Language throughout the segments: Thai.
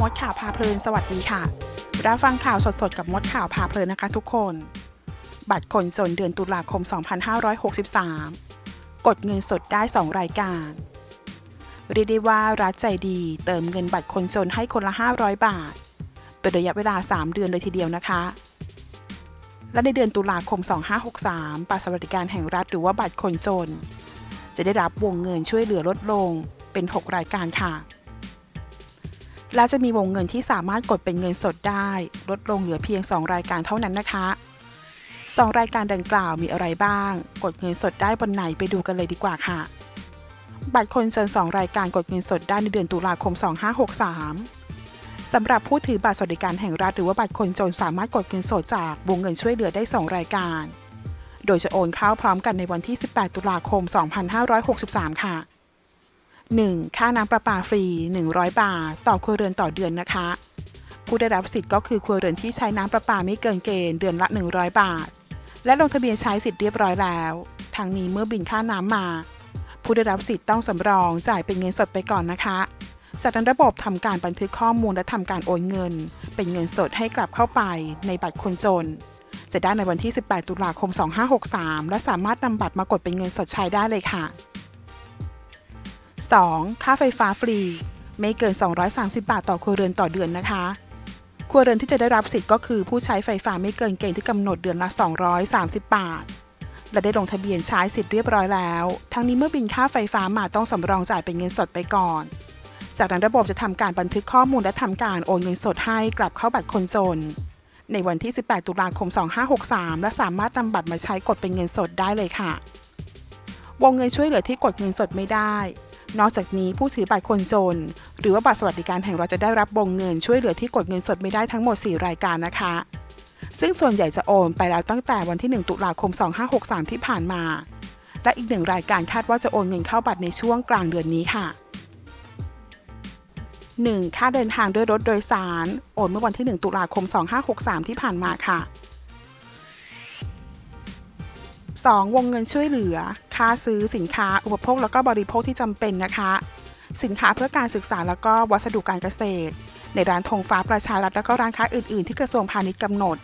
มดข่าวพาเพลินสวัสดีค่ะ รับฟังข่าวสดๆ กับมดข่าวพาเพลินนะคะทุกคน บัตรคนจนเดือนตุลาคม 2563 กดเงินสดได้ 2 รายการ เรียกได้ว่ารัฐใจดีเติมเงินบัตรคนจนให้คนละ 500 บาท เป็นระยะเวลา 3 เดือนเลยทีเดียวนะคะ และในเดือนตุลาคม 2563 บัตรสวัสดิการแห่งรัฐหรือว่าบัตรคนจน จะได้รับวงเงินช่วยเหลือลดลงเป็น 6 รายการค่ะ และจะมีวงเงินที่สามารถกดเป็นเงินสดได้ ลดลงเหลือเพียง 2 รายการเท่านั้นนะคะ 2 รายการดังกล่าวมีอะไรบ้าง กดเงินสดได้บนไหนไปดูกันเลยดีกว่าค่ะ บัตรคนจน 2 รายการกดเงินสดได้ในเดือนตุลาคม 2563 สำหรับผู้ถือบัตรสวัสดิการแห่งรัฐหรือว่าบัตรคนจนสามารถกดเงินสดจากวงเงินช่วยเหลือได้ 2 รายการ โดยจะโอนเข้าพร้อมกันในวันที่ 18 ตุลาคม 2563 ค่ะ 1. ค่าน้ำประปาฟรี 100 บาท ต่อครัวเรือนต่อเดือนนะคะ ผู้ได้รับสิทธิ์ก็คือครัวเรือนที่ใช้น้ำประปาไม่เกินเกณฑ์เดือนละ 100 บาท และลงทะเบียนใช้สิทธิ์เรียบร้อยแล้วทางนี้เมื่อบินค่าน้ำมา ผู้ได้รับสิทธิ์ต้องสำรองจ่ายเป็นเงินสดไปก่อนนะคะจากนั้นระบบทำการบันทึกข้อมูลและทำการโอนเงิน เป็นเงินสดให้กลับเข้าไปในบัตรคนจน จะได้ในวันที่ 18 ตุลาคม 2563 และสามารถนำบัตรมากดเป็นเงินสดใช้ได้เลยค่ะ 2. ค่าไฟฟ้าฟรี ไม่เกิน 230 บาทต่อครัวเรือนต่อเดือนนะคะ ครัวเรือนที่จะได้รับสิทธิ์ก็คือผู้ใช้ไฟฟ้าไม่เกินเกณฑ์ที่กำหนดเดือนละ 230 บาท และได้ลงทะเบียนใช้สิทธิ์เรียบร้อยแล้ว ทั้งนี้เมื่อบินค่าไฟฟ้ามาต้องสำรองจ่ายเป็นเงินสดไปก่อน จากนั้นระบบจะทำการบันทึกข้อมูลและทำการโอนเงินสดให้กลับเข้าบัตรคนจน ในวันที่ 18 ตุลาคม 2563 และสามารถนำบัตรมาใช้กดเป็นเงินสดได้เลยค่ะวงเงินช่วยเหลือที่กดเงินสดไม่ได้ นอกจากนี้ผู้ถือบัตรคนจน หรือว่าบัตรสวัสดิการแห่งรัฐจะได้รับวงเงินช่วยเหลือที่กดเงินสดไม่ได้ทั้งหมด 4 รายการนะคะ ซึ่งส่วนใหญ่จะโอนไปแล้วตั้งแต่วันที่ 1 ตุลาคม 2563 ที่ผ่านมา และอีกหนึ่งรายการคาดว่าจะโอนเงินเข้าบัตรในช่วงกลางเดือนนี้ค่ะ 1. ค่าเดินทางด้วยรถโดยสาร โอนเมื่อวันที่ 1 ตุลาคม 2563 ที่ผ่านมาค่ะ 2. วงเงินช่วยเหลือ ค่าซื้อสินค้าอุปโภคแล้วก็บริโภคที่จำเป็นนะคะ สินค้าเพื่อการศึกษาแล้วก็วัสดุการเกษตร ในร้านธงฟ้าประชารัฐแล้วก็ร้านค้าอื่นๆ ที่กระทรวงพาณิชย์กำหนด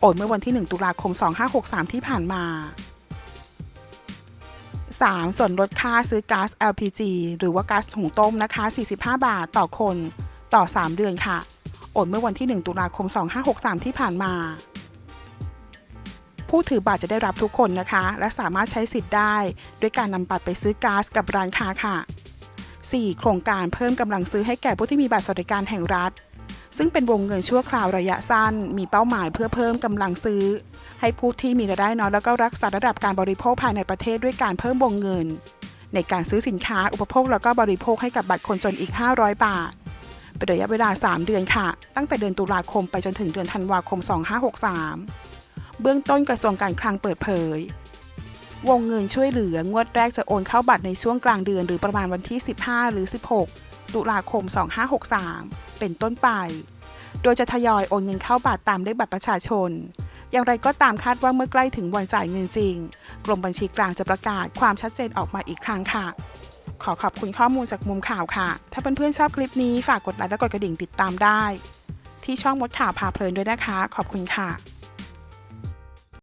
โอนเมื่อวันที่ 1 ตุลาคม 2563 ที่ผ่านมา 3. ส่วนลดค่าซื้อก๊าซ LPG หรือว่าก๊าซถุงต้มนะคะ 45 บาทต่อคน ต่อ 3 เดือนค่ะ โอนเมื่อวันที่ 1 ตุลาคม 2563 ที่ผ่านมา ผู้ถือบัตรจะได้รับทุกคนนะคะ และสามารถใช้สิทธิ์ได้ ด้วยการนำบัตรไปซื้อก๊าซกับร้านค้าค่ะ 4. โครงการเพิ่มกำลังซื้อให้แก่ผู้ที่มีบัตรสวัสดิการแห่งรัฐ ซึ่งเป็นวงเงินชั่วคราวระยะสั้น มีเป้าหมายเพื่อเพิ่มกำลังซื้อ ให้ผู้ที่มีรายได้น้อยแล้วก็รักษาระดับการบริโภคภายในประเทศด้วยการเพิ่มวงเงิน ในการซื้อสินค้าอุปโภคแล้วก็บริโภคให้กับบัตรคนจนอีก 500 บาทเป็นระยะเวลา 3 เดือนค่ะ ตั้งแต่เดือนตุลาคมไปจนถึงเดือนธันวาคม 2563 เบื้องต้นกระทรวงการคลังเปิดเผย วงเงินช่วยเหลืองวดแรกจะโอนเข้าบัตรในช่วงกลางเดือนหรือประมาณวันที่ 15 หรือ 16 ตุลาคม 2563 เป็นต้นไป โดยจะทยอยโอนเงินเข้าบัตรตามเลขบัตรประชาชน อย่างไรก็ตามคาดว่าเมื่อใกล้ถึงวันจ่ายเงินจริง กรมบัญชีกลางจะประกาศความชัดเจนออกมาอีกครั้งค่ะขอขอบคุณข้อมูลจากมุมข่าวค่ะ ถ้าเพื่อนๆชอบคลิปนี้ฝากกดไลค์และกดกระดิ่งติดตามได้ ที่ช่องมดข่าวพาเพลินด้วยนะคะ ขอบคุณค่ะ